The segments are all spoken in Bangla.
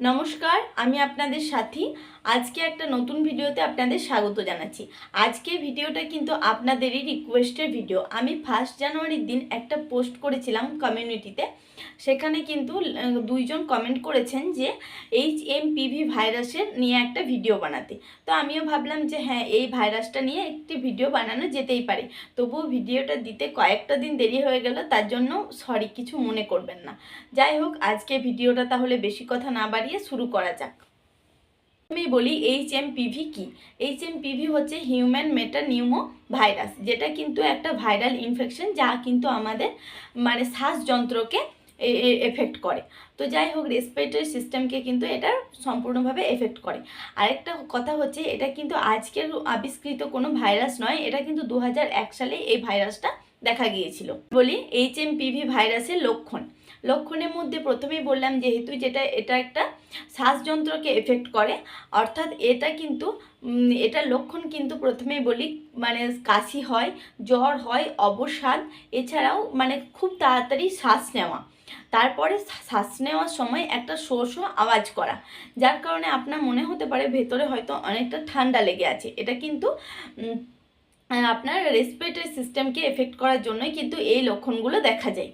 নমস্কার, আমি আপনাদের সাথী। আজকে একটা নতুন ভিডিওতে আপনাদের স্বাগত জানাচ্ছি। আজকে ভিডিওটা কিন্তু আপনাদেরই রিকোয়েস্টের ভিডিও আমি ফার্স্ট জানুয়ারির দিন একটা পোস্ট করেছিলাম কমিউনিটিতে সেখানে কিন্তু দুইজন কমেন্ট করেছেন যে এইচ এম পিভি ভাইরাসের নিয়ে একটা ভিডিও বানাতে। তো আমিও ভাবলাম যে হ্যাঁ এই ভাইরাসটা নিয়ে একটি ভিডিও বানানো যেতেই পারে। তবুও ভিডিওটা দিতে কয়েকটা দিন দেরি হয়ে গেল, তার জন্য সরি কিছু মনে করবেন না। যাই হোক, আজকে ভিডিওটা তাহলে বেশি কথা না বাড়িয়ে শুরু করা যাক। আমি বলি এইচ এম পিভি কি? এইচ এম পিভি হচ্ছে হিউম্যান মেটা নিউমো ভাইরাস যেটা কিন্তু একটা ভাইরাল ইনফেকশন যা কিন্তু আমাদের মানে শ্বাসযন্ত্রকে এফেক্ট করে। তো যাই হোক রেসপিরেটরি সিস্টেমকে কিন্তু এটা সম্পূর্ণভাবে এফেক্ট করে। আরেকটা কথা হচ্ছে, এটা কিন্তু আজকের আবিষ্কৃত কোনো ভাইরাস নয়, এটা কিন্তু দু সালে এই ভাইরাসটা দেখা গিয়েছিল। বলি এইচ এম পিভি ভাইরাসের লক্ষণ। লক্ষণের মধ্যে প্রথমেই বললাম যেহেতু যেটা, এটা একটা শ্বাসযন্ত্রকে এফেক্ট করে, অর্থাৎ এটা কিন্তু এটার লক্ষণ কিন্তু প্রথমেই বলি মানে কাশি হয়, জ্বর হয়, অবসাদ, এছাড়াও মানে খুব তাড়াতাড়ি শ্বাস নেওয়া। তারপরে শ্বাস নেওয়ার সময় একটা শো শো আওয়াজ করা, যার কারণে আপনার মনে হতে পারে ভেতরে হয়তো অনেকটা ঠান্ডা লেগে আছে। এটা কিন্তু আপনার রেসপিরেটরি সিস্টেমকে এফেক্ট করার জন্যই কিন্তু এই লক্ষণগুলো দেখা যায়।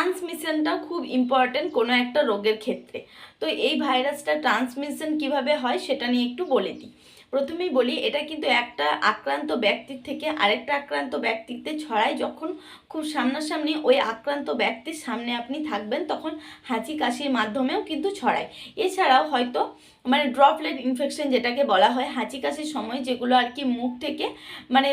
ট্রান্সমিশনটা খুব ইম্পর্টেন্ট কোনো একটা রোগের ক্ষেত্রে। তো এই ভাইরাসটা ট্রান্সমিশন কীভাবে হয় সেটা নিয়ে একটু বলে দিই। প্রথমেই বলি, এটা কিন্তু একটা আক্রান্ত ব্যক্তির থেকে আরেকটা আক্রান্ত ব্যক্তিতে ছড়ায় যখন খুব সামনাসামনি ওই আক্রান্ত ব্যক্তির সামনে আপনি থাকবেন, তখন হাঁচি কাশির মাধ্যমেও কিন্তু ছড়ায়। এছাড়াও হয়তো মানে ড্রপলেট ইনফেকশন যেটাকে বলা হয়, হাঁচি কাশির সময় যেগুলো আর কি মুখ থেকে মানে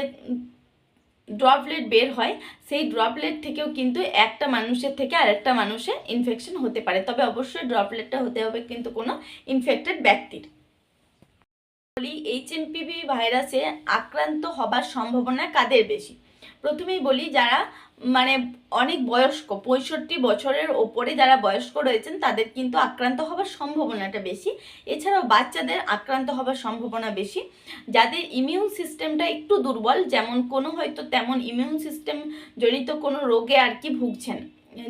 ড্রপলেট বের হয়, সেই ড্রপলেট থেকেও কিন্তু একটা মানুষের থেকে আরেকটা মানুষে ইনফেকশন হতে পারে। তবে অবশ্যই ড্রপলেটটা হতে হবে কিন্তু কোনো ইনফেক্টেড ব্যক্তির। বলি এইচএমপিভি ভাইরাসে আক্রান্ত হবার সম্ভাবনা কাদের বেশি? প্রথমেই বলি, যারা মানে অনেক বয়স্ক, পঁয়ষট্টি বছরের ওপরে যারা বয়স্ক রয়েছেন, তাদের কিন্তু আক্রান্ত হবার সম্ভাবনাটা বেশি। এছাড়াও বাচ্চাদের আক্রান্ত হবার সম্ভাবনা বেশি। যাদের ইমিউন সিস্টেমটা একটু দুর্বল, যেমন কোনো হয়তো তেমন ইমিউন সিস্টেম জনিত কোনো রোগে আর কি ভুগছেন,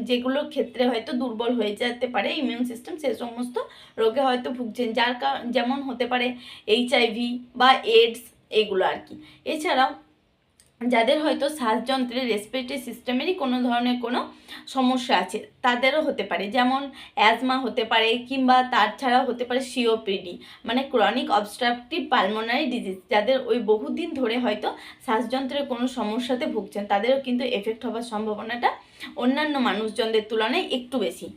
যেগুলোর ক্ষেত্রে হয়তো দুর্বল হয়ে যেতে পারে ইমিউন সিস্টেম সে সমস্ত রোগে হয়তো ভুগছেন। যার যেমন হতে পারে এইচআইভি বা এডস এগুলো আর কি। এছাড়াও যাদের হয়তো শ্বাসযন্ত্রের রেসপিরেটরি সিস্টেমেরই কোনো ধরনের কোনো সমস্যা আছে, তাদেরও হতে পারে। যেমন অ্যাজমা হতে পারে কিংবা তার ছাড়াও হতে পারে সিওপিডি মানে ক্রনিক অবস্ট্রাকটিভ পালমোনারি ডিজিজ যাদের ওই বহুদিন ধরে হয়তো শ্বাসযন্ত্রের কোনো সমস্যাতে ভুগছেন, তাদেরও কিন্তু এফেক্ট হওয়ার সম্ভাবনাটা অন্যান্য মানুষজনদের তুলনায় একটু বেশি।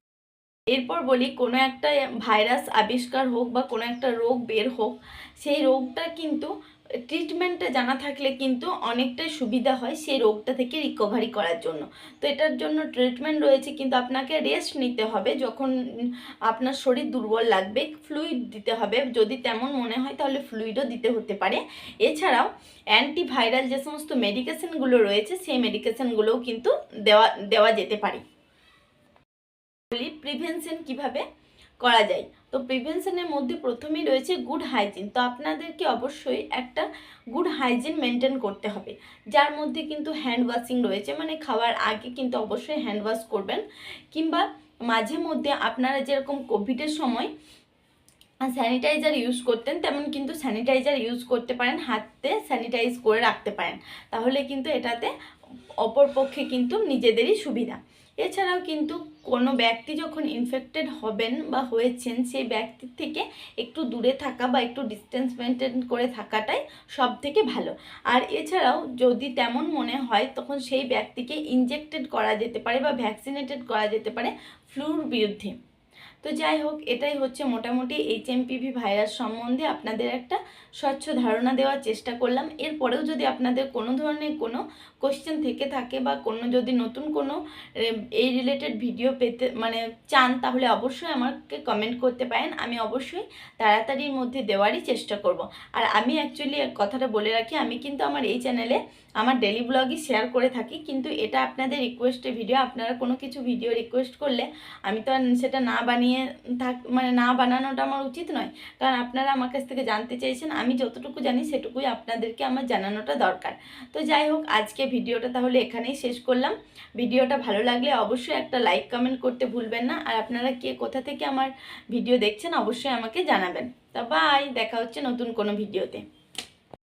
এরপর বলি, কোনো একটা ভাইরাস আবিষ্কার হোক বা কোনো একটা রোগ বের হোক, সেই রোগটা কিন্তু ট্রিটমেন্টটা জানা থাকলে কিন্তু অনেকটাই সুবিধা হয় সেই রোগটা থেকে রিকভারি করার জন্য। তো এটার জন্য ট্রিটমেন্ট রয়েছে কিন্তু আপনাকে রেস্ট নিতে হবে যখন আপনার শরীর দুর্বল লাগবে ফ্লুইড দিতে হবে। যদি তেমন মনে হয় তাহলে ফ্লুইডও দিতে হতে পারে। এছাড়াও অ্যান্টিভাইরাল যে সমস্ত মেডিকেশনগুলো রয়েছে সেই মেডিকেশনগুলোও কিন্তু দেওয়া দেওয়া যেতে পারে। প্রিভেনশন কীভাবে করা যায়? তো প্রিভেনশনের মধ্যে প্রথমেই রয়েছে গুড হাইজিন তো আপনাদেরকে অবশ্যই একটা গুড হাইজিন মেনটেন করতে হবে। যার মধ্যে কিন্তু হ্যান্ড ওয়াশিং রয়েছে মানে খাওয়ার আগে কিন্তু অবশ্যই হ্যান্ড ওয়াশ করবেন। কিংবা মাঝে মধ্যে আপনারা যেরকম কোভিডের সময় স্যানিটাইজার ইউজ করতেন, তেমন কিন্তু স্যানিটাইজার ইউজ করতে পারেন, হাতে স্যানিটাইজ করে রাখতে পারেন। তাহলে কিন্তু এটাতে অপরপক্ষে কিন্তু নিজেদেরই সুবিধা। এছাড়াও কিন্তু কোনো ব্যক্তি যখন ইনফেক্টেড হবেন বা হয়েছেন, সেই ব্যক্তির থেকে একটু দূরে থাকা বা একটু ডিস্টেন্স মেনটেন করে থাকাটাই সব থেকে ভালো। আর এছাড়াও যদি তেমন মনে হয়, তখন সেই ব্যক্তিকে ইনজেক্টেড করা যেতে পারে বা ভ্যাকসিনেটেড করা যেতে পারে ফ্লুর বিরুদ্ধে। তো যাই হোক, এটাই হচ্ছে মোটামুটি এইচ এমপিভি ভাইরাস সম্বন্ধে আপনাদের একটা স্বচ্ছ ধারণা দেওয়ার চেষ্টা করলাম। এরপরেও যদি আপনাদের কোনো ধরনের কোনো কোশ্চেন থেকে থাকে বা কোনো যদি নতুন কোনো এই রিলেটেড ভিডিও পেতে মানে চান, তাহলে অবশ্যই আমাকে কমেন্ট করতে পারেন। আমি অবশ্যই তাড়াতাড়ির মধ্যে দেওয়ারই চেষ্টা করব। আর আমি অ্যাকচুয়ালি কথাটা বলে রাখি, আমি কিন্তু আমার এই চ্যানেলে আমার ডেলি ব্লগই শেয়ার করে থাকি, কিন্তু এটা আপনাদের রিকোয়েস্টে ভিডিও আপনারা কোনো কিছু ভিডিও রিকোয়েস্ট করলে আমি তো সেটা না বানিয়ে থাক মানে না বানানোটা আমার উচিত নয়। কারণ আপনারা আমার কাছ থেকে জানতে চাইছেন আমি যতটুকু জানি সেটুকুই আপনাদেরকে আমার জানানোটা দরকার। তো যাই হোক, আজকে ভিডিওটা তাহলে এখানেই শেষ করলাম। ভিডিওটা ভালো লাগলে অবশ্যই একটা লাইক কমেন্ট করতে ভুলবেন না। আর আপনারা কে কোথা থেকে আমার ভিডিও দেখছেন, অবশ্যই আমাকে জানাবেন। তা বাই দেখা হচ্ছে নতুন কোনো ভিডিওতে